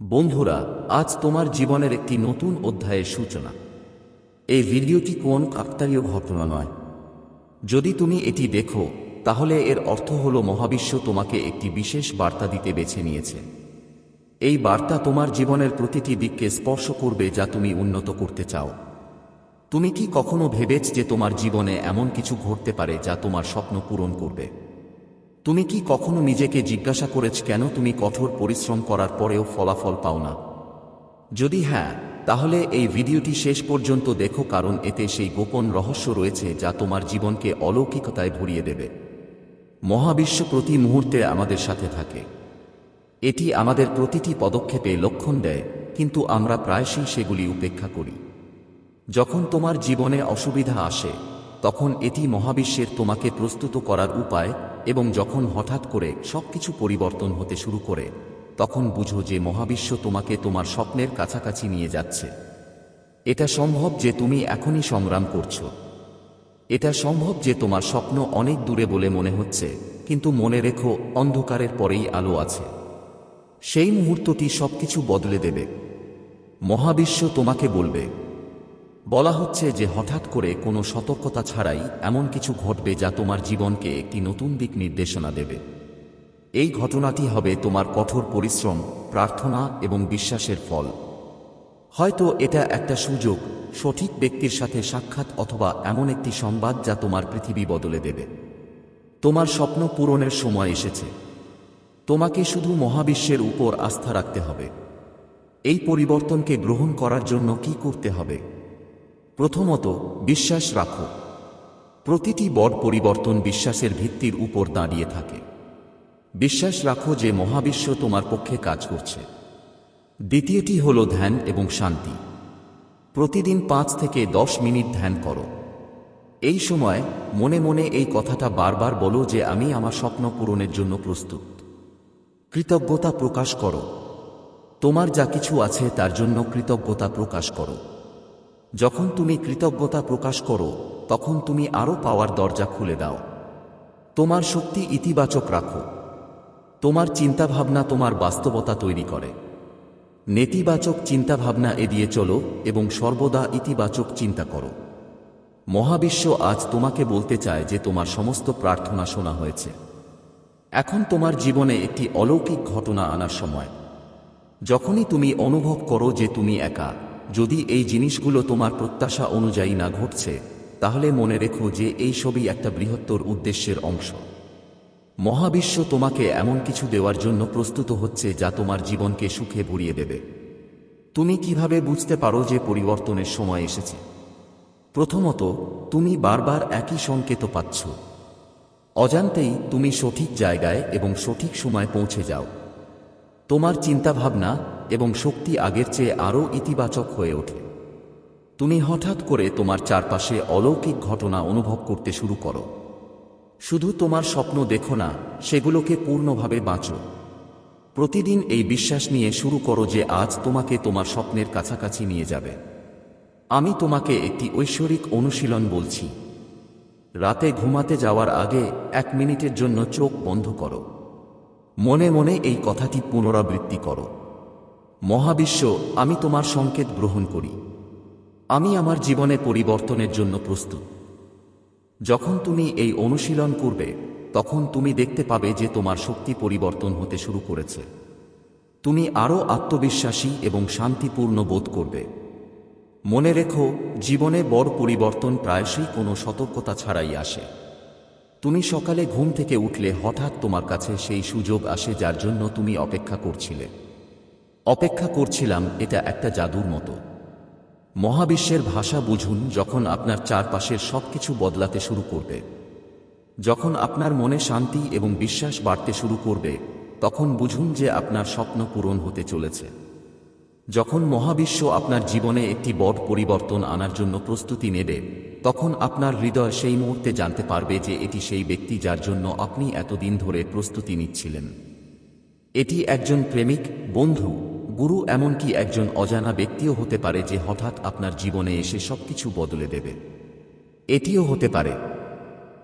বন্ধুরা, আজ তোমার জীবনের একটি নতুন অধ্যায়ের সূচনা। এই ভিডিওটি কোন কাকতালীয় ঘটনা নয়। যদি তুমি এটি দেখো, তাহলে এর অর্থ হল মহাবিশ্ব তোমাকে একটি বিশেষ বার্তা দিতে বেছে নিয়েছে। এই বার্তা তোমার জীবনের প্রতিটি দিককে স্পর্শ করবে যা তুমি উন্নত করতে চাও। তুমি কি কখনো ভেবেছ যে তোমার জীবনে এমন কিছু ঘটতে পারে যা তোমার স্বপ্ন পূরণ করবে? তুমি কি কখনো নিজেকে জিজ্ঞাসা করেছ কেন তুমি কঠোর পরিশ্রম করার পরেও ফলাফল পাও না? যদি হ্যাঁ তাহলে এই ভিডিওটি শেষ পর্যন্ত দেখো কারণ এতে সেই গোপন রহস্য রয়েছে যা তোমার জীবনকে অলৌকিকতায় ভরিয়ে দেবে। মহাবিশ্ব প্রতি মুহূর্তে আমাদের সাথে থাকে। এটি আমাদের প্রতিটি পদক্ষেপে লক্ষণ দেয়, কিন্তু আমরা প্রায়শই সেগুলি উপেক্ষা করি। যখন তোমার জীবনে অসুবিধা আসে তখন এটি মহাবিশ্বের তোমাকে প্রস্তুত করার উপায় এবং যখন হঠাৎ করে সবকিছু পরিবর্তন হতে শুরু করে, তখন বুঝো যে মহাবিশ্ব তোমাকে তোমার স্বপ্নের কাছাকাছি নিয়ে যাচ্ছে। এটা সম্ভব যে তুমি এখনই সংগ্রাম করছ। এটা সম্ভব যে তোমার স্বপ্ন অনেক দূরে বলে মনে হচ্ছে, কিন্তু মনে রেখো অন্ধকারের পরেই আলো আছে। সেই মুহূর্তটি সবকিছু বদলে দেবে। মহাবিশ্ব তোমাকে বলবে বলা হচ্ছে যে হঠাৎ করে কোনো সতর্কতা ছাড়াই এমন কিছু ঘটবে যা তোমার জীবনকে একটি নতুন দিক নির্দেশনা দেবে। এই ঘটনাটি হবে তোমার কঠোর পরিশ্রম, প্রার্থনা এবং বিশ্বাসের ফল। হয়তো এটা একটা সুযোগ, সঠিক ব্যক্তির সাথে সাক্ষাৎ অথবা এমন একটি সংবাদ যা তোমার পৃথিবী বদলে দেবে। তোমার স্বপ্ন পূরণের সময় এসেছে। তোমাকে শুধু মহাবিশ্বের উপর আস্থা রাখতে হবে। এই পরিবর্তনকে গ্রহণ করার জন্য কি করতে হবে? প্রথমত বিশ্বাস রাখো। প্রতিটি বড় পরিবর্তন বিশ্বাসের ভিত্তির উপর দাঁড়িয়ে থাকে। বিশ্বাস রাখো যে মহাবিশ্ব তোমার পক্ষে কাজ করছে। দ্বিতীয়টি হল ধ্যান এবং শান্তি। প্রতিদিন পাঁচ থেকে দশ মিনিট ধ্যান করো। এই সময় মনে মনে এই কথাটা বারবার বলো যে আমি আমার স্বপ্ন পূরণের জন্য প্রস্তুত। কৃতজ্ঞতা প্রকাশ করো। তোমার যা কিছু আছে তার জন্য কৃতজ্ঞতা প্রকাশ করো। যখন তুমি কৃতজ্ঞতা প্রকাশ করো, তখন তুমি আরও পাওয়ার দরজা খুলে দাও। তোমার শক্তি ইতিবাচক রাখো। তোমার চিন্তাভাবনা তোমার বাস্তবতা তৈরি করে। নেতিবাচক চিন্তাভাবনা এড়িয়ে চলো এবং সর্বদা ইতিবাচক চিন্তা করো। মহাবিশ্ব আজ তোমাকে বলতে চায় যে তোমার সমস্ত প্রার্থনা শোনা হয়েছে। এখন তোমার জীবনে একটি অলৌকিক ঘটনা আনার সময়। যখনই তুমি অনুভব করো যে তুমি একা যদি এই জিনিসগুলো তোমার প্রত্যাশা অনুযায়ী না ঘটছে, তাহলে মনে রেখো যে এই সবই একটা বৃহত্তর উদ্দেশ্যের অংশ। মহাবিশ্ব তোমাকে এমন কিছু দেওয়ার জন্য প্রস্তুত হচ্ছে যা তোমার জীবনকে সুখে ভরিয়ে দেবে। তুমি কীভাবে বুঝতে পারো যে পরিবর্তনের সময় এসেছে? প্রথমত, তুমি বারবার একই সংকেত পাচ্ছ। অজান্তেই তুমি সঠিক জায়গায় এবং সঠিক সময় পৌঁছে যাও। তোমার চিন্তাভাবনা এবং শক্তি আগের চেয়ে আরও ইতিবাচক হয়ে ওঠে। তুমি হঠাৎ করে তোমার চারপাশে অলৌকিক ঘটনা অনুভব করতে শুরু করো। শুধু তোমার স্বপ্ন দেখো না, সেগুলোকে পূর্ণভাবে বাঁচো। প্রতিদিন এই বিশ্বাস নিয়ে শুরু করো যে আজ তোমাকে তোমার স্বপ্নের কাছাকাছি নিয়ে যাবে। আমি তোমাকে একটি ঐশ্বরিক অনুশীলন বলছি। রাতে ঘুমাতে যাওয়ার আগে এক মিনিটের জন্য চোখ বন্ধ করো। মনে মনে এই কথাটি পুনরাবৃত্তি করো। মহাবিশ্ব, আমি তোমার সংকেত গ্রহণ করি। আমি আমার জীবনে পরিবর্তনের জন্য প্রস্তুত। যখন তুমি এই অনুশীলন করবে, তখন তুমি দেখতে পাবে যে তোমার শক্তি পরিবর্তন হতে শুরু করেছে। তুমি আরও আত্মবিশ্বাসী এবং শান্তিপূর্ণ বোধ করবে। মনে রেখো, জীবনে বড় পরিবর্তন প্রায়শই কোনো সতর্কতা ছাড়াই আসে। তুমি সকালে ঘুম থেকে উঠলে হঠাৎ তোমার কাছে সেই সুযোগ আসে যার জন্য তুমি অপেক্ষা করছিলে। অপেক্ষা করছিলাম, এটা একটা জাদুর মতো। মহাবিশ্বের ভাষা বুঝুন যখন আপনার চারপাশের সবকিছু বদলাতে শুরু করবে। যখন আপনার মনে শান্তি এবং বিশ্বাস বাড়তে শুরু করবে, তখন বুঝুন যে আপনার স্বপ্ন পূরণ হতে চলেছে। যখন মহাবিশ্ব আপনার জীবনে একটি বড় পরিবর্তন আনার জন্য প্রস্তুতি নেবে, তখন আপনার হৃদয় সেই মুহূর্তে জানতে পারবে যে এটি সেই ব্যক্তি যার জন্য আপনি এতদিন ধরে প্রস্তুতি নিচ্ছিলেন। এটি একজন প্রেমিক, বন্ধু গুরু এমনকি একজন অজানা ব্যক্তিও হতে পারে যে হঠাৎ আপনার জীবনে এসে সবকিছু বদলে দেবে। এটিও হতে পারে।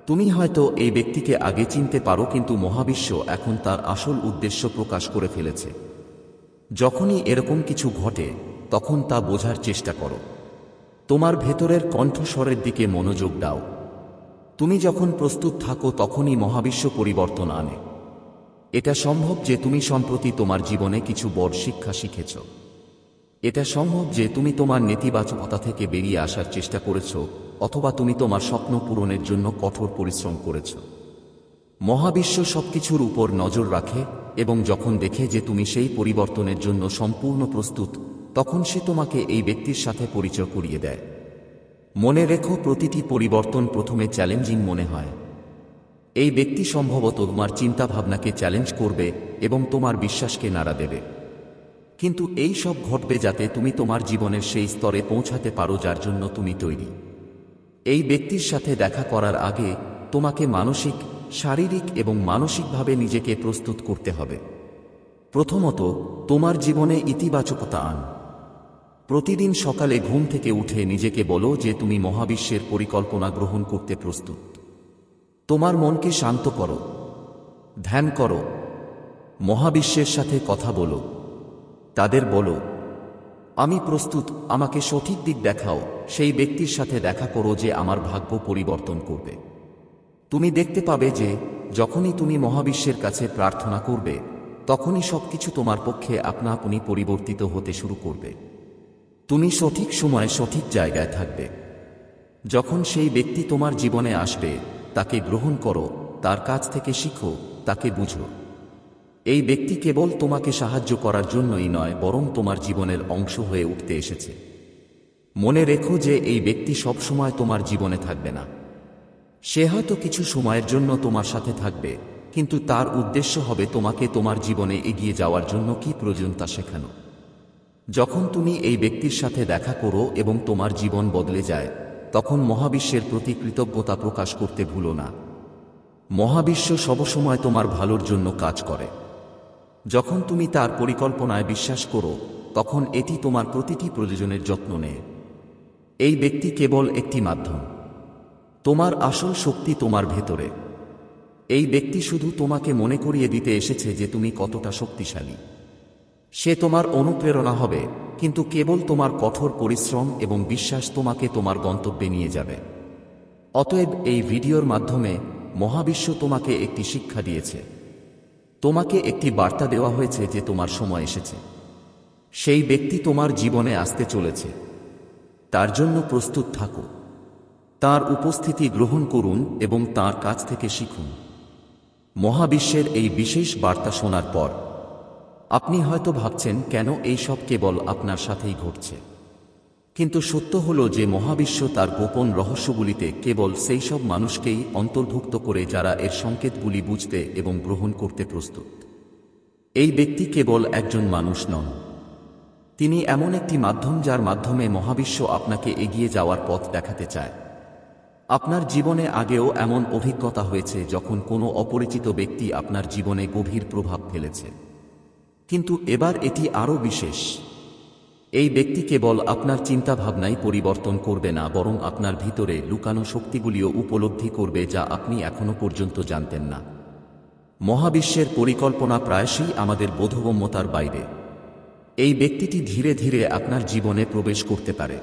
তুমি হয়তো এই ব্যক্তিকে আগে চিনতে পারো কিন্তু মহাবিশ্ব এখন তার আসল উদ্দেশ্য প্রকাশ করে ফেলেছে। যখনই এরকম কিছু ঘটে, তখন তা বোঝার চেষ্টা করো। তোমার ভেতরের কণ্ঠস্বরের দিকে মনোযোগ দাও। তুমি যখন প্রস্তুত থাকো, তখনই মহাবিশ্ব পরিবর্তন আনে। এটা সম্ভব যে তুমি সম্প্রতি তোমার জীবনে কিছু বড় শিক্ষা শিখেছ। এটা সম্ভব যে তুমি তোমার নেতিবাচকতা থেকে বেরিয়ে আসার চেষ্টা করেছ, অথবা তুমি তোমার স্বপ্ন পূরণের জন্য কঠোর পরিশ্রম করেছ। মহাবিশ্ব সবকিছুর উপর নজর রাখে, এবং যখন দেখে যে তুমি সেই পরিবর্তনের জন্য সম্পূর্ণ প্রস্তুত, তখন সে তোমাকে এই ব্যক্তির সাথে পরিচয় করিয়ে দেয়। মনে রেখো, প্রতিটি পরিবর্তন প্রথমে চ্যালেঞ্জিং মনে হয়। এই ব্যক্তি সম্ভবত তোমার চিন্তাভাবনাকে চ্যালেঞ্জ করবে এবং তোমার বিশ্বাসকে নাড়া দেবে। কিন্তু এই সব ঘটবে যাতে তুমি তোমার জীবনের সেই স্তরে পৌঁছাতে পারো যার জন্য তুমি তৈরি। এই ব্যক্তির সাথে দেখা করার আগে তোমাকে মানসিক, শারীরিক এবং মানসিকভাবে নিজেকে প্রস্তুত করতে হবে। প্রথমত, তোমার জীবনে ইতিবাচকতা আন। প্রতিদিন সকালে ঘুম থেকে উঠে নিজেকে বলো যে তুমি মহাবিশ্বের পরিকল্পনা গ্রহণ করতে প্রস্তুত। তোমার মনকে শান্ত করো, ধ্যান করো, মহাবিশ্বের সাথে কথা বলো, তাদের বলো, আমি প্রস্তুত, আমাকে সঠিক দিক দেখাও, সেই ব্যক্তির সাথে দেখা করো যে আমার ভাগ্য পরিবর্তন করবে। তুমি দেখতে পাবে যে, যখনই তুমি মহাবিশ্বের কাছে প্রার্থনা করবে, তখনই সবকিছু তোমার পক্ষে আপনা আপনি পরিবর্তিত হতে শুরু করবে। তুমি সঠিক সময়ে সঠিক জায়গায় থাকবে। যখন সেই ব্যক্তি তোমার জীবনে আসবে তাকে গ্রহণ করো, তার কাছ থেকে শিখো, তাকে বুঝো। এই ব্যক্তি কেবল তোমাকে সাহায্য করার জন্যই নয়, বরং তোমার জীবনের অংশ হয়ে উঠতে এসেছে। মনে রেখো যে এই ব্যক্তি সবসময় তোমার জীবনে থাকবে না। সে হয়তো কিছু সময়ের জন্য তোমার সাথে থাকবে, কিন্তু তার উদ্দেশ্য হবে তোমাকে তোমার জীবনে এগিয়ে যাওয়ার জন্য কি প্রয়োজন তা শেখানো। যখন তুমি এই ব্যক্তির সাথে দেখা করো এবং তোমার জীবন বদলে যায় তখন মহাবিশ্বের প্রতি কৃতজ্ঞতা প্রকাশ করতে ভুলো না। মহাবিশ্ব সবসময় তোমার ভালোর জন্য কাজ করে। যখন তুমি তার পরিকল্পনায় বিশ্বাস করো, তখন এটি তোমার প্রতিটি প্রয়োজনের যত্ন নেয়। এই ব্যক্তি কেবল একটি মাধ্যম। তোমার আসল শক্তি তোমার ভেতরে। এই ব্যক্তি শুধু তোমাকে মনে করিয়ে দিতে এসেছে যে তুমি কতটা শক্তিশালী। সে তোমার অনুপ্রেরণা হবে, কিন্তু কেবল তোমার কঠোর পরিশ্রম এবং বিশ্বাস তোমাকে তোমার গন্তব্যে নিয়ে যাবে। অতএব এই ভিডিওর মাধ্যমে মহাবিশ্ব তোমাকে একটি শিক্ষা দিয়েছে। তোমাকে একটি বার্তা দেওয়া হয়েছে যে তোমার সময় এসেছে। সেই ব্যক্তি তোমার জীবনে আসতে চলেছে। তার জন্য প্রস্তুত থাকো। তার উপস্থিতি গ্রহণ করুন এবং তার কাছ থেকে শিখুন। মহাবিশ্বের এই বিশেষ বার্তা শোনার পর আপনি হয়তো ভাবছেন, কেন এই সব কেবল আপনার সাথেই ঘটছে? কিন্তু সত্য হল যে মহাবিশ্ব তার গোপন রহস্যগুলিতে কেবল সেই সব মানুষকেই অন্তর্ভুক্ত করে যারা এর সংকেতগুলি বুঝতে এবং গ্রহণ করতে প্রস্তুত। এই ব্যক্তি কেবল একজন মানুষ নন। তিনি এমন একটি মাধ্যম যার মাধ্যমে মহাবিশ্ব আপনাকে এগিয়ে যাওয়ার পথ দেখাতে চায়। আপনার জীবনে আগেও এমন অভিজ্ঞতা হয়েছে যখন কোনো অপরিচিত ব্যক্তি আপনার জীবনে গভীর প্রভাব ফেলেছে। কিন্তু এবার এটি আরও বিশেষ। এই ব্যক্তি কেবল আপনার চিন্তাভাবনাই পরিবর্তন করবে না, বরং আপনার ভিতরে লুকানো শক্তিগুলিও উপলব্ধি করবে যা আপনি এখনও পর্যন্ত জানতেন না। মহাবিশ্বের পরিকল্পনা প্রায়শই আমাদের বোধগম্যতার বাইরে। এই ব্যক্তিটি ধীরে ধীরে আপনার জীবনে প্রবেশ করতে পারে।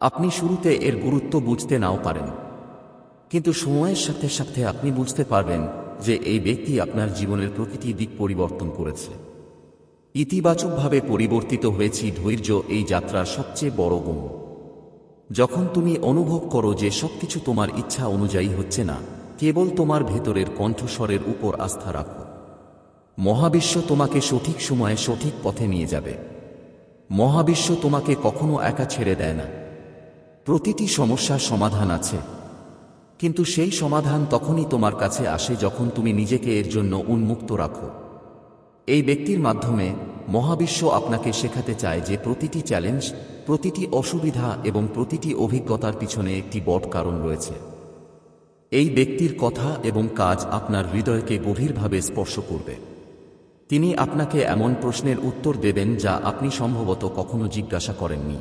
আপনি শুরুতে এর গুরুত্ব বুঝতে নাও পারেন, কিন্তু সময়ের সাথে সাথে আপনি বুঝতে পারবেন যে এই ব্যক্তি আপনার জীবনের প্রতিটি দিক পরিবর্তন করেছে। ইতিবাচকভাবে পরিবর্তিত হয়েছি ধৈর্য এই যাত্রার সবচেয়ে বড় গুণ। যখন তুমি অনুভব করো যে সবকিছু তোমার ইচ্ছা অনুযায়ী হচ্ছে না, কেবল তোমার ভেতরের কণ্ঠস্বরের উপর আস্থা রাখো। মহাবিশ্ব তোমাকে সঠিক সময়ে সঠিক পথে নিয়ে যাবে। মহাবিশ্ব তোমাকে কখনো একা ছেড়ে দেয় না। প্রতিটি সমস্যার সমাধান আছে। কিন্তু সেই সমাধান তখনই তোমার কাছে আসে যখন তুমি নিজেকে এর জন্য উন্মুক্ত রাখো। এই ব্যক্তির মাধ্যমে মহাবিশ্ব আপনাকে শেখাতে চায় যে প্রতিটি চ্যালেঞ্জ প্রতিটি অসুবিধা এবং প্রতিটি অভিজ্ঞতার পিছনে একটি বড় কারণ রয়েছে। এই ব্যক্তির কথা এবং কাজ আপনার হৃদয়কে গভীরভাবে স্পর্শ করবে। তিনি আপনাকে এমন প্রশ্নের উত্তর দেবেন যা আপনি সম্ভবত কখনো জিজ্ঞাসা করেননি।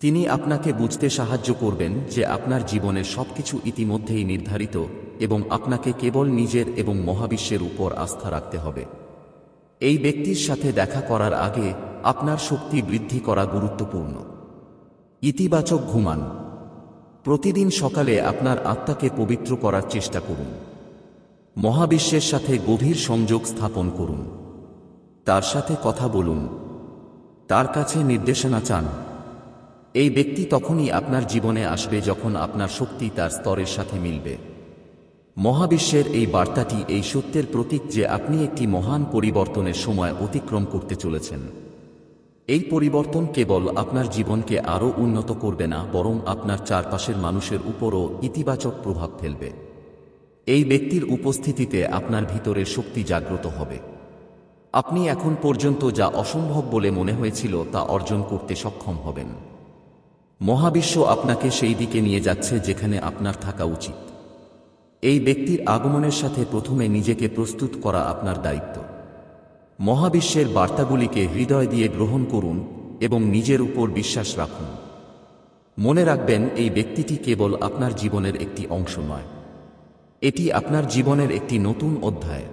তিনি আপনাকে বুঝতে সাহায্য করবেন যে আপনার জীবনের সবকিছু ইতিমধ্যেই নির্ধারিত এবং আপনাকে কেবল নিজের এবং মহাবিশ্বের উপর আস্থা রাখতে হবে। এই ব্যক্তির সাথে দেখা করার আগে আপনার শক্তি বৃদ্ধি করা গুরুত্বপূর্ণ। ইতিবাচক ঘুমান। প্রতিদিন সকালে আপনার আত্মাকে পবিত্র করার চেষ্টা করুন। মহাবিশ্বের সাথে গভীর সংযোগ স্থাপন করুন। তার সাথে কথা বলুন। তার কাছে নির্দেশনা চান। এই ব্যক্তি তখনই আপনার জীবনে আসবে যখন আপনার শক্তি তার স্তরের সাথে মিলবে। মহাবিশ্বের এই বার্তাটি এই সত্যের প্রতীক যে আপনি একটি মহান পরিবর্তনের সময় অতিক্রম করতে চলেছেন। এই পরিবর্তন কেবল আপনার জীবনকে আরও উন্নত করবে না, বরং আপনার চারপাশের মানুষের উপরও ইতিবাচক প্রভাব ফেলবে। এই ব্যক্তির উপস্থিতিতে আপনার ভিতরের শক্তি জাগ্রত হবে। আপনি এখন পর্যন্ত যা অসম্ভব বলে মনে হয়েছিল তা অর্জন করতে সক্ষম হবেন। মহাবিশ্ব আপনাকে সেই দিকে নিয়ে যাচ্ছে যেখানে আপনার থাকা উচিত। এই ব্যক্তির আগমনের সাথে প্রথমে নিজেকে প্রস্তুত করা আপনার দায়িত্ব। মহাবিশ্বের বার্তাগুলিকে হৃদয় দিয়ে গ্রহণ করুন এবং নিজের উপর বিশ্বাস রাখুন। মনে রাখবেন, এই ব্যক্তিটি কেবল আপনার জীবনের একটি অংশ নয়। এটি আপনার জীবনের একটি নতুন অধ্যায়।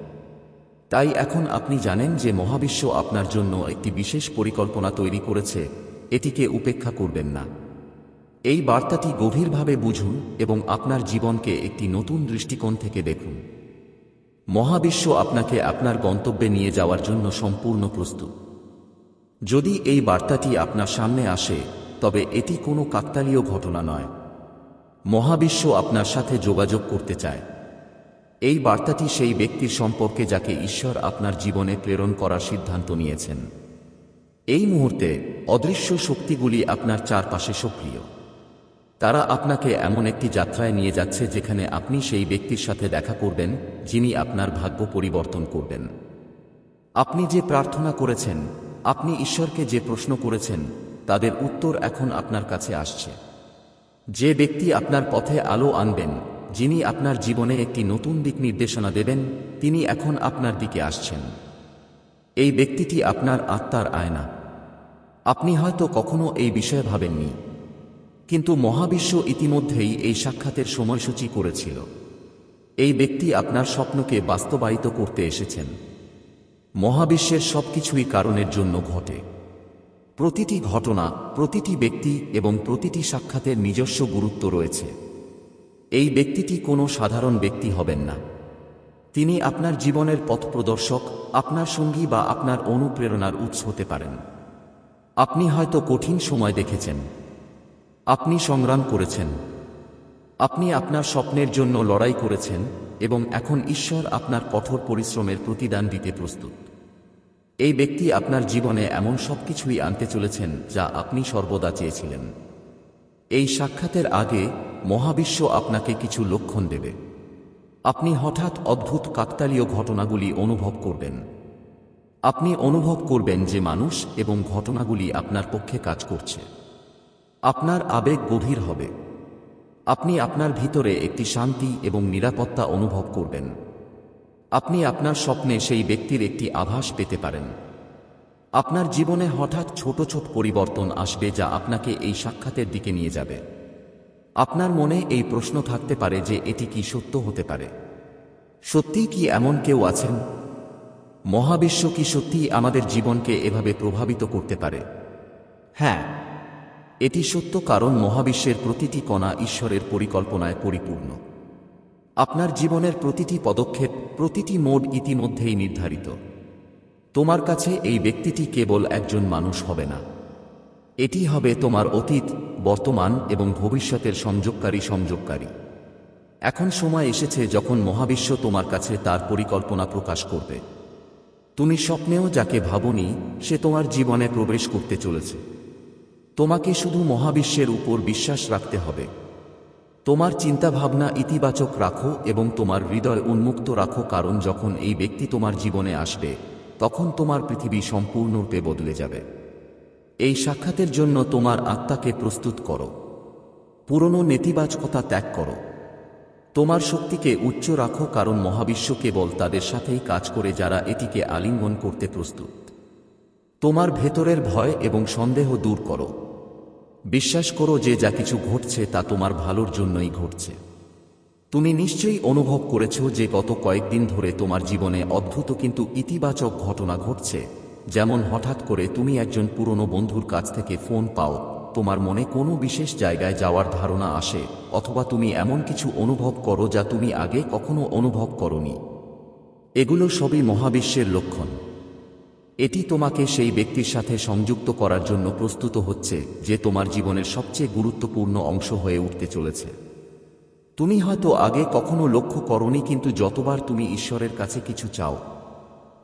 তাই এখন আপনি জানেন যে মহাবিশ্ব আপনার জন্য একটি বিশেষ পরিকল্পনা তৈরি করেছে। এটিকে উপেক্ষা করবেন না। এই বার্তাটি গভীরভাবে বুঝুন এবং আপনার জীবনকে একটি নতুন দৃষ্টিকোণ থেকে দেখুন। মহাবিশ্ব আপনাকে আপনার গন্তব্যে নিয়ে যাওয়ার জন্য সম্পূর্ণ প্রস্তুত। যদি এই বার্তাটি আপনার সামনে আসে, তবে এটি কোনো কাকতালীয় ঘটনা নয়। মহাবিশ্ব আপনার সাথে যোগাযোগ করতে চায়। এই বার্তাটি সেই ব্যক্তির সম্পর্কে যাকে ঈশ্বর আপনার জীবনে প্রেরণ করার সিদ্ধান্ত নিয়েছেন। এই মুহূর্তে অদৃশ্য শক্তিগুলি আপনার চারপাশে সক্রিয়। তারা আপনাকে এমন একটি যাত্রায় নিয়ে যাচ্ছে যেখানে আপনি সেই ব্যক্তির সাথে দেখা করবেন, যিনি আপনার ভাগ্য পরিবর্তন করবেন। আপনি যে প্রার্থনা করেছেন, আপনি ঈশ্বরকে যে প্রশ্ন করেছেন, তাদের উত্তর এখন আপনার কাছে আসছে। যে ব্যক্তি আপনার পথে আলো আনবেন, যিনি আপনার জীবনে একটি নতুন দিক নির্দেশনা দেবেন, তিনি এখন আপনার দিকে আসছেন। এই ব্যক্তিটি আপনার আত্মার আয়না। আপনি হয়তো কখনো এই বিষয়ে ভাবেননি। কিন্তু মহাবিশ্ব ইতিমধ্যেই এই সাক্ষাতের সময়সূচি করেছিল। এই ব্যক্তি আপনার স্বপ্নকে বাস্তবায়িত করতে এসেছেন। মহাবিশ্বের সবকিছুই কারণের জন্য ঘটে। প্রতিটি ঘটনা, প্রতিটি ব্যক্তি এবং প্রতিটি সাক্ষাতের নিজস্ব গুরুত্ব রয়েছে। এই ব্যক্তিটি কোনো সাধারণ ব্যক্তি হবেন না। তিনি আপনার জীবনের পথ প্রদর্শক, আপনার সঙ্গী বা আপনার অনুপ্রেরণার উৎস হতে পারেন। আপনি হয়তো কঠিন সময় দেখেছেন। আপনি সংগ্রাম করেছেন। আপনি আপনার স্বপ্নের জন্য লড়াই করেছেন এবং এখন ঈশ্বর আপনার কঠোর পরিশ্রমের প্রতিদান দিতে প্রস্তুত। এই ব্যক্তি আপনার জীবনে এমন সব কিছুই আনতে চলেছেন যা আপনি সর্বদা চেয়েছিলেন। এই সাক্ষাতের আগে মহাবিশ্ব আপনাকে কিছু লক্ষণ দেবে। আপনি হঠাৎ অদ্ভুত কাকতালীয় ঘটনাগুলি অনুভব করবেন। আপনি অনুভব করবেন যে মানুষ এবং ঘটনাগুলি আপনার পক্ষে কাজ করছে। আপনার আবেগ গভীর হবে। আপনি আপনার ভিতরে একটি শান্তি এবং নিরাপত্তা অনুভব করবেন। আপনি আপনার স্বপ্নে সেই ব্যক্তির একটি আভাস পেতে পারেন। আপনার জীবনে হঠাৎ ছোট ছোট পরিবর্তন আসবে যা আপনাকে এই সাক্ষাতের দিকে নিয়ে যাবে। আপনার মনে এই প্রশ্ন থাকতে পারে যে এটি কি সত্য হতে পারে। সত্যিই কি এমন কেউ আছেন? মহাবিশ্ব কি সত্যিই আমাদের জীবনকে এভাবে প্রভাবিত করতে পারে? হ্যাঁ এটি সত্য কারণ মহাবিশ্বের প্রতিটি কণা ঈশ্বরের পরিকল্পনায় পরিপূর্ণ। আপনার জীবনের প্রতিটি পদক্ষেপ, প্রতিটি মোড ইতিমধ্যেই নির্ধারিত। তোমার কাছে এই ব্যক্তিটি কেবল একজন মানুষ হবে না। এটি হবে তোমার অতীত, বর্তমান এবং ভবিষ্যতের সংযোগকারী সংযোগকারী। এখন সময় এসেছে যখন মহাবিশ্ব তোমার কাছে তার পরিকল্পনা প্রকাশ করবে। তুমি স্বপ্নেও যাকে ভাবনি, সে তোমার জীবনে প্রবেশ করতে চলেছে। তোমাকে শুধু মহাবিশ্বের উপর বিশ্বাস রাখতে হবে। তোমার চিন্তাভাবনা ইতিবাচক রাখো এবং তোমার হৃদয় উন্মুক্ত রাখো, কারণ যখন এই ব্যক্তি তোমার জীবনে আসবে, তখন তোমার পৃথিবী সম্পূর্ণরূপে বদলে যাবে। এই সাক্ষাতের জন্য তোমার আত্মাকে প্রস্তুত করো। পুরনো নেতিবাচকতা ত্যাগ করো। তোমার শক্তিকে উচ্চ রাখো, কারণ মহাবিশ্ব কেবল তাদের সাথেই কাজ করে, যারা এটিকে আলিঙ্গন করতে প্রস্তুত। তোমার ভেতরের ভয় এবং সন্দেহ দূর করো। বিশ্বাস করো যে যা কিছু ঘটছে তা তোমার ভালোর জন্যই ঘটছে। তুমি নিশ্চয়ই অনুভব করেছ যে গত কয়েকদিন ধরে তোমার জীবনে অদ্ভুত কিন্তু ইতিবাচক ঘটনা ঘটছে। যেমন হঠাৎ করে তুমি একজন পুরনো বন্ধুর কাছ থেকে ফোন পাও, তোমার মনে কোনো বিশেষ জায়গায় যাওয়ার ধারণা আসে, অথবা তুমি এমন কিছু অনুভব করো যা তুমি আগে কখনো অনুভব করনি। এগুলো সবই মহাবিশ্বের লক্ষণ। এটি তোমাকে সেই ব্যক্তির সাথে সংযুক্ত করার জন্য প্রস্তুত হচ্ছে, যে তোমার জীবনের সবচেয়ে গুরুত্বপূর্ণ অংশ হয়ে উঠতে চলেছে। তুমি হয়তো আগে কখনো লক্ষ্য করনি, কিন্তু যতবার তুমি ঈশ্বরের কাছে কিছু চাও,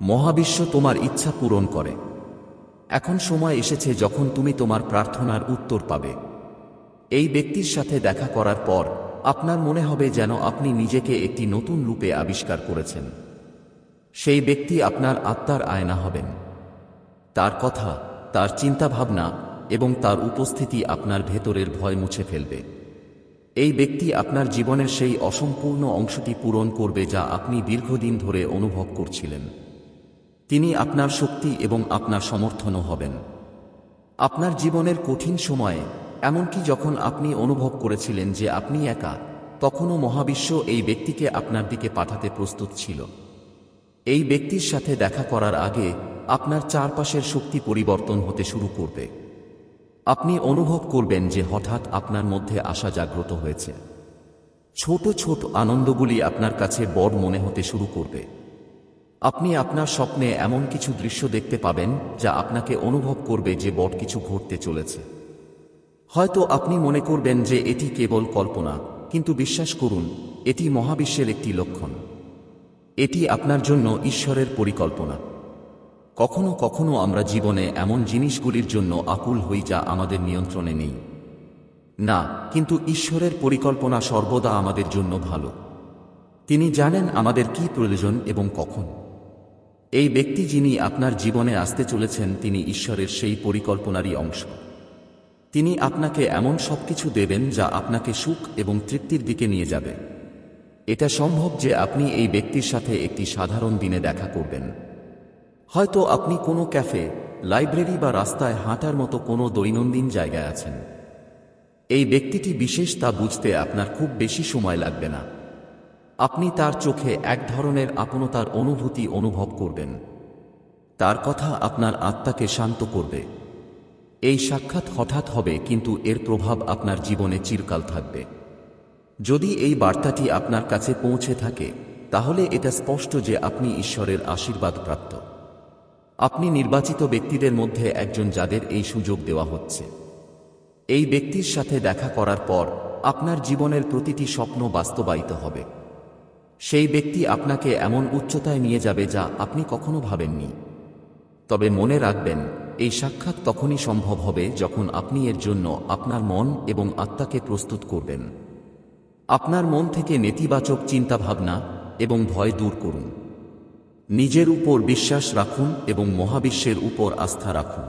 মহাবিশ্ব তোমার ইচ্ছা পূরণ করে। এখন সময় এসেছে যখন তুমি তোমার প্রার্থনার উত্তর পাবে। এই ব্যক্তির সাথে দেখা করার পর, আপনার মনে হবে যেন আপনি নিজেকে একটি নতুন রূপে আবিষ্কার করেছেন। সেই ব্যক্তি আপনার আত্মার আয়না হবেন। তার কথা, তার চিন্তাভাবনা এবং তার উপস্থিতি আপনার ভেতরের ভয় মুছে ফেলবে। এই ব্যক্তি আপনার জীবনের সেই অসম্পূর্ণ অংশটি পূরণ করবে যা আপনি দীর্ঘদিন ধরে অনুভব করছিলেন। তিনি আপনার শক্তি এবং আপনার সমর্থনও হবেন। আপনার জীবনের কঠিন সময়ে, এমনকি যখন আপনি অনুভব করেছিলেন যে আপনি একা, তখনও মহাবিশ্ব এই ব্যক্তিকে আপনার দিকে পাঠাতে প্রস্তুত ছিল। এই ব্যক্তির সাথে দেখা করার আগে আপনার চারপাশের শক্তি পরিবর্তন হতে শুরু করবে। আপনি অনুভব করবেন যে হঠাৎ আপনার মধ্যে আশা জাগ্রত হয়েছে। ছোট ছোট আনন্দগুলি আপনার কাছে বড় মনে হতে শুরু করবে। আপনি আপনার স্বপ্নে এমন কিছু দৃশ্য দেখতে পাবেন যা আপনাকে অনুভব করবে যে বড় কিছু ঘটতে চলেছে। হয়তো আপনি মনে করবেন যে এটি কেবল কল্পনা, কিন্তু বিশ্বাস করুন, এটি মহাবিশ্বের একটি লক্ষণ। এটি আপনার জন্য ঈশ্বরের পরিকল্পনা। কখনো কখনো আমরা জীবনে এমন জিনিসগুলির জন্য আকুল হই যা আমাদের নিয়ন্ত্রণে নেই। না, কিন্তু ঈশ্বরের পরিকল্পনা সর্বদা আমাদের জন্য ভালো। তিনি জানেন আমাদের কি প্রয়োজন এবং কখন। এই ব্যক্তি যিনি আপনার জীবনে আসতে চলেছেন, তিনি ঈশ্বরের সেই পরিকল্পনারই অংশ। তিনি আপনাকে এমন সবকিছু দেবেন যা আপনাকে সুখ এবং তৃপ্তির দিকে নিয়ে যাবে। এটা সম্ভব যে আপনি এই ব্যক্তির সাথে একটি সাধারণ দিনে দেখা করবেন। হয়তো আপনি কোনো ক্যাফে, লাইব্রেরি বা রাস্তায় হাঁটার মতো কোনো দৈনন্দিন জায়গায় আছেন। এই ব্যক্তিটি বিশেষ তা বুঝতে আপনার খুব বেশি সময় লাগবে না। আপনি তার চোখে এক ধরনের আপনতার অনুভূতি অনুভব করবেন। তার কথা আপনার আত্মাকে শান্ত করবে। এই সাক্ষাৎ হঠাৎ হবে, কিন্তু এর প্রভাব আপনার জীবনে চিরকাল থাকবে। যদি এই বার্তাটি আপনার কাছে পৌঁছে থাকে, তাহলে এটা স্পষ্ট যে আপনি ঈশ্বরের আশীর্বাদ প্রাপ্ত। আপনি নির্বাচিত ব্যক্তিদের মধ্যে একজন যাদের এই সুযোগ দেওয়া হচ্ছে। এই ব্যক্তির সাথে দেখা করার পর আপনার জীবনের প্রতিটি স্বপ্ন বাস্তবায়িত হবে। সেই ব্যক্তি আপনাকে এমন উচ্চতায় নিয়ে যাবে যা আপনি কখনো ভাবেননি। তবে মনে রাখবেন, এই সাক্ষাৎ তখনই সম্ভব হবে যখন আপনি এর জন্য আপনার মন এবং আত্মাকে প্রস্তুত করবেন। আপনার মন থেকে নেতিবাচক চিন্তাভাবনা এবং ভয় দূর করুন। নিজের উপর বিশ্বাস রাখুন এবং মহাবিশ্বের উপর আস্থা রাখুন।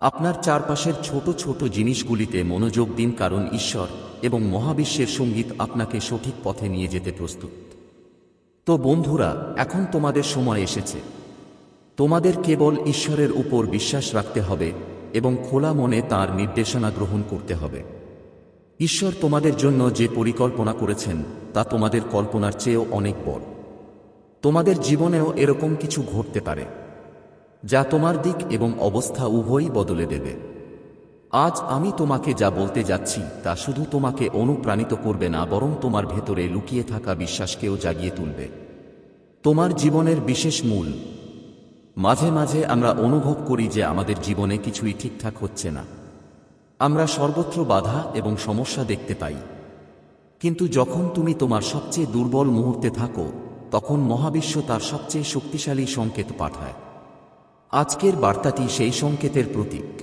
আপনার চারপাশের ছোট ছোট জিনিসগুলিতে মনোযোগ দিন কারণ ঈশ্বর এবং মহাবিশ্বের সংগীত আপনাকে সঠিক পথে নিয়ে যেতে প্রস্তুত। তো বন্ধুরা, এখন তোমাদের সময় এসেছে। তোমাদের কেবল ঈশ্বরের উপর বিশ্বাস রাখতে হবে এবং খোলা মনে তার নির্দেশনা গ্রহণ করতে হবে। ঈশ্বর তোমাদের জন্য যে পরিকল্পনা করেছেন, তা তোমাদের কল্পনার চেয়েও অনেক বড়। তোমাদের জীবনেও এরকম কিছু ঘটতে পারে, যা তোমার দিক এবং অবস্থা উভয়ই বদলে দেবে। আজ আমি তোমাকে যা বলতে যাচ্ছি, তা শুধু তোমাকে অনুপ্রাণিত করবে না, বরং তোমার ভেতরে লুকিয়ে থাকা বিশ্বাসকেও জাগিয়ে তুলবে। তোমার জীবনের বিশেষ মূল। মাঝে মাঝে আমরা অনুভব করি যে আমাদের জীবনে কিছুই ঠিকঠাক হচ্ছে না। আমরা সর্বত্র বাধা এবং সমস্যা দেখতে পাই। কিন্তু যখন তুমি তোমার সবচেয়ে দুর্বল মুহূর্তে থাকো, তখন মহাবিশ্ব তার সবচেয়ে শক্তিশালী সংকেত পাঠায়। আজকের বার্তাটি সেই সংকেতের প্রতীক।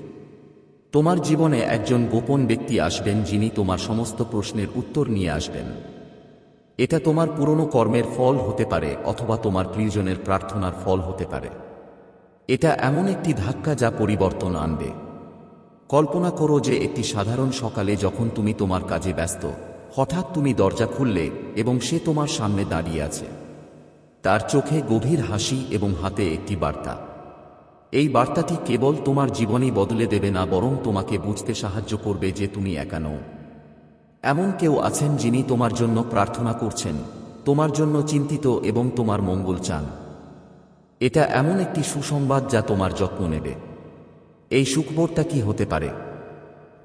তোমার জীবনে একজন গোপন ব্যক্তি আসবেন যিনি তোমার সমস্ত প্রশ্নের উত্তর নিয়ে আসবেন। এটা তোমার পুরনো কর্মের ফল হতে পারে অথবা তোমার প্রিয়জনের প্রার্থনার ফল হতে পারে। এটা এমন একটি ধাক্কা যা পরিবর্তন আনবে। কল্পনা করো যে একটি সাধারণ সকালে যখন তুমি তোমার কাজে ব্যস্ত, হঠাৎ তুমি দরজা খুললে এবং সে তোমার সামনে দাঁড়িয়ে আছে। তার চোখে গভীর হাসি এবং হাতে একটি বার্তা। এই বার্তাটি কেবল তোমার জীবনই বদলে দেবে না, বরং তোমাকে বুঝতে সাহায্য করবে যে তুমি একা নও। এমন কেউ আছেন যিনি তোমার জন্য প্রার্থনা করছেন, তোমার জন্য চিন্তিত এবং তোমার মঙ্গল চান। এটা এমন একটি সুসংবাদ যা তোমার যত্ন নেবে। এই সুখবরটা কি হতে পারে?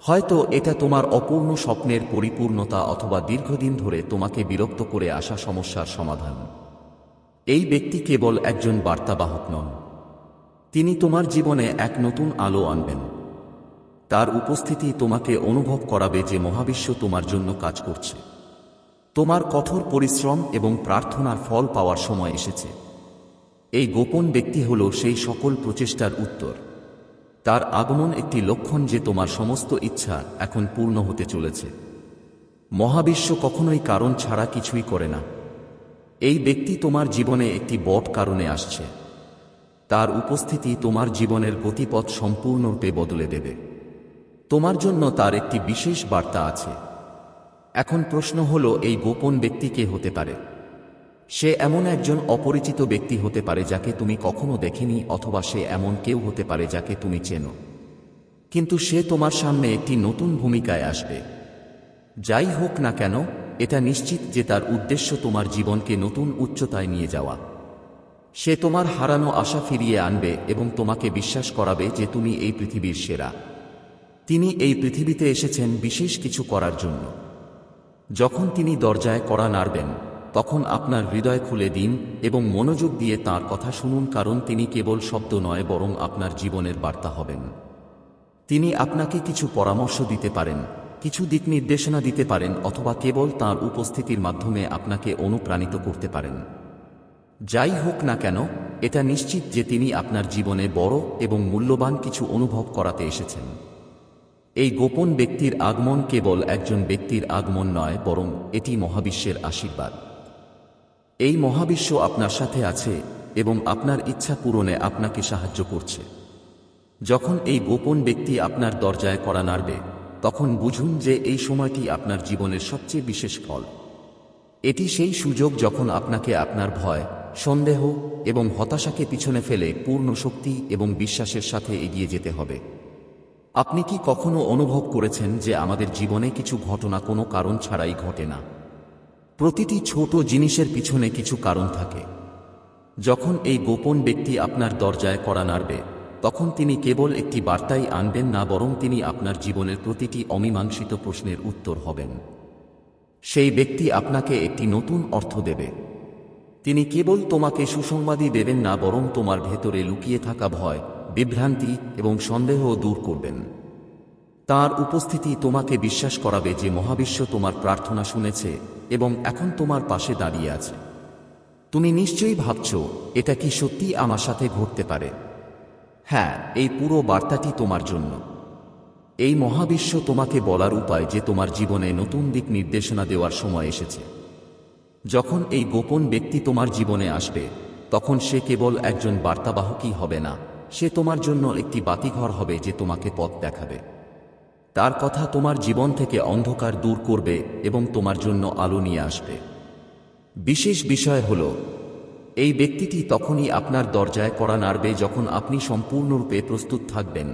হয়তো এটা তোমার অপূর্ণ স্বপ্নের পরিপূর্ণতা অথবা দীর্ঘদিন ধরে তোমাকে বিরক্ত করে আসা সমস্যার সমাধান। এই ব্যক্তি কেবল একজন বার্তাবাহক নন। তিনি তোমার জীবনে এক নতুন আলো আনবেন। তার উপস্থিতি তোমাকে অনুভব করাবে যে মহাবিশ্ব তোমার জন্য কাজ করছে। তোমার কঠোর পরিশ্রম এবং প্রার্থনার ফল পাওয়ার সময় এসেছে। এই গোপন ব্যক্তি হল সেই সকল প্রচেষ্টার উত্তর। তার আগমন একটি লক্ষণ যে তোমার সমস্ত ইচ্ছা এখন পূর্ণ হতে চলেছে। মহাবিশ্ব কখনোই কারণ ছাড়া কিছুই করে না। এই ব্যক্তি তোমার জীবনে একটি বট কারণে আসছে। তার উপস্থিতি তোমার জীবনের গতিপথ সম্পূর্ণরূপে বদলে দেবে। তোমার জন্য তার একটি বিশেষ বার্তা আছে। এখন প্রশ্ন হল, এই গোপন ব্যক্তি কে হতে পারে? সে এমন একজন অপরিচিত ব্যক্তি হতে পারে যাকে তুমি কখনো দেখেনি অথবা সে এমন কেউ হতে পারে যাকে তুমি চেনো। কিন্তু সে তোমার সামনে একটি নতুন ভূমিকায় আসবে। যাই হোক না কেন, এটা নিশ্চিত যে তার উদ্দেশ্য তোমার জীবনকে নতুন উচ্চতায় নিয়ে যাওয়া। সে তোমার হারানো আশা ফিরিয়ে আনবে এবং তোমাকে বিশ্বাস করাবে যে তুমি এই পৃথিবীর সেরা। তিনি এই পৃথিবীতে এসেছেন বিশেষ কিছু করার জন্য। যখন তিনি দরজায় কড়া নাড়বেন তখন আপনার হৃদয় খুলে দিন এবং মনোযোগ দিয়ে তার কথা শুনুন কারণ তিনি কেবল শব্দ নয় বরং আপনার জীবনের বার্তা হবেন। তিনি আপনাকে কিছু পরামর্শ দিতে পারেন, কিছু দিক নির্দেশনা দিতে পারেন অথবা কেবল তার উপস্থিতির মাধ্যমে আপনাকে অনুপ্রাণিত করতে পারেন। যাই হোক না কেন, এটা নিশ্চিত যে তিনি আপনার জীবনে বড় এবং মূল্যবান কিছু অনুভব করাতে এসেছেন। এই গোপন ব্যক্তির আগমন কেবল একজন ব্যক্তির আগমন নয়, বরং এটি মহাবিশ্বের আশীর্বাদ। এই মহাবিশ্ব আপনার সাথে আছে এবং আপনার ইচ্ছা পূরণে আপনাকে সাহায্য করছে। যখন এই গোপন ব্যক্তি আপনার দরজায় করা নাড়বে, তখন বুঝুন যে এই সময়টি আপনার জীবনের সবচেয়ে বিশেষ ফল। এটি সেই সুযোগ যখন আপনাকে আপনার ভয়, সন্দেহ এবং হতাশাকে পিছনে ফেলে পূর্ণ শক্তি এবং বিশ্বাসের সাথে এগিয়ে যেতে হবে। আপনি কি কখনো অনুভব করেছেন যে আমাদের জীবনে কিছু ঘটনা কোনো কারণ ছাড়াই ঘটে না? প্রতিটি ছোট জিনিসের পিছনে কিছু কারণ থাকে। যখন এই গোপন ব্যক্তি আপনার দরজায় করা নাড়বে, তখন তিনি কেবল একটি বার্তাই আনবেন না বরং তিনি আপনার জীবনের প্রতিটি অমীমাংসিত প্রশ্নের উত্তর হবেন। সেই ব্যক্তি আপনাকে একটি নতুন অর্থ দেবে। তিনি কেবল তোমাকে সুসংবাদই দেবেন না বরং তোমার ভেতরে লুকিয়ে থাকা ভয়, বিভ্রান্তি এবং সন্দেহ দূর করবেন। তার উপস্থিতি তোমাকে বিশ্বাস করাবে যে মহাবিশ্ব তোমার প্রার্থনা শুনেছে এবং এখন তোমার পাশে দাঁড়িয়ে আছে। তুমি নিশ্চয়ই ভাবছ, এটা কি সত্যি আমার সাথে ঘটতে পারে? হ্যাঁ এই পুরো বার্তাটি তোমার জন্য। এই মহাবিশ্ব তোমাকে বলার উপায় যে তোমার জীবনে নতুন দিক নির্দেশনা দেওয়ার সময় এসেছে। যখন এই গোপন ব্যক্তি তোমার জীবনে আসবে, তখন সে কেবল একজন বার্তাবাহকই হবে না, সে তোমার জন্য একটি বাতিঘর হবে যে তোমাকে পথ দেখাবে। তার কথা তোমার জীবন থেকে অন্ধকার দূর করবে এবং তোমার জন্য আলো নিয়ে আসবে। বিশেষ বিষয় হল, এই ব্যক্তিটি তখনই আপনার দরজায় করা নাড়বে যখন আপনি সম্পূর্ণরূপে প্রস্তুত থাকবেন,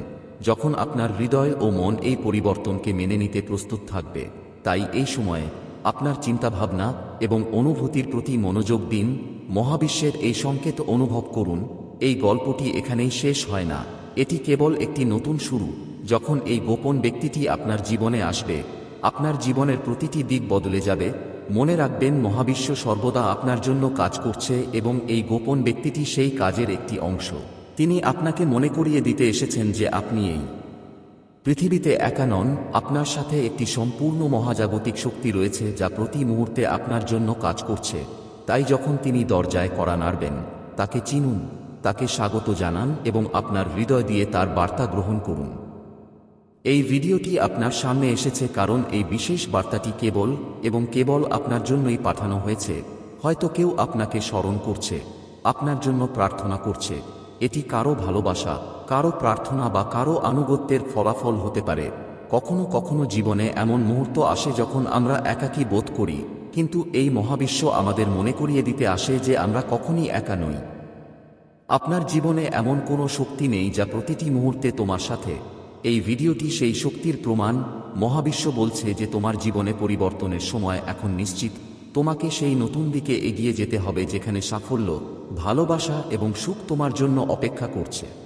যখন আপনার হৃদয় ও মন এই পরিবর্তনকে মেনে নিতে প্রস্তুত থাকবে। তাই এই সময়ে আপনার চিন্তাভাবনা এবং অনুভূতির প্রতি মনোযোগ দিন, মহাবিশ্বের এই সংকেত অনুভব করুন, এই গল্পটি এখানেই শেষ হয় না, এটি কেবল একটি নতুন শুরু। যখন এই গোপন ব্যক্তিটি আপনার জীবনে আসবে, আপনার জীবনের প্রতিটি দিক বদলে যাবে, মনে রাখবেন মহাবিশ্ব সর্বদা আপনার জন্য কাজ করছে এবং এই গোপন ব্যক্তিটি সেই কাজের একটি অংশ। তিনি আপনাকে মনে করিয়ে দিতে এসেছেন যে আপনি এই পৃথিবীতে একা নন, আপনার সাথে একটি সম্পূর্ণ মহাজাগতিক শক্তি রয়েছে যা প্রতি মুহূর্তে আপনার জন্য কাজ করছে। তাই যখন তিনি দরজায় করা নাড়বেন, তাকে চিনুন, তাকে স্বাগত জানান এবং আপনার হৃদয় দিয়ে তার বার্তা গ্রহণ করুন। এই ভিডিওটি আপনার সামনে এসেছে কারণ এই বিশেষ বার্তাটি কেবল এবং কেবল আপনার জন্যই পাঠানো হয়েছে। হয়তো কেউ আপনাকে স্মরণ করছে, আপনার জন্য প্রার্থনা করছে। এটি কারও ভালোবাসা, কারও প্রার্থনা বা কারও আনুগত্যের ফলাফল হতে পারে। কখনো কখনো জীবনে এমন মুহূর্ত আসে যখন আমরা একাকী বোধ করি, কিন্তু এই মহাবিশ্ব আমাদের মনে করিয়ে দিতে আসে যে আমরা কখনই একা নই। আপনার জীবনে এমন কোনো শক্তি নেই যা প্রতিটি মুহূর্তে তোমার সাথে এই ভিডিওটি সেই শক্তির প্রমাণ। মহাবিশ্ব বলছে যে তোমার জীবনে পরিবর্তনের সময় এখন নিশ্চিত। তোমাকে সেই নতুন দিকে এগিয়ে যেতে হবে যেখানে সাফল্য, ভালোবাসা এবং সুখ তোমার জন্য অপেক্ষা করছে।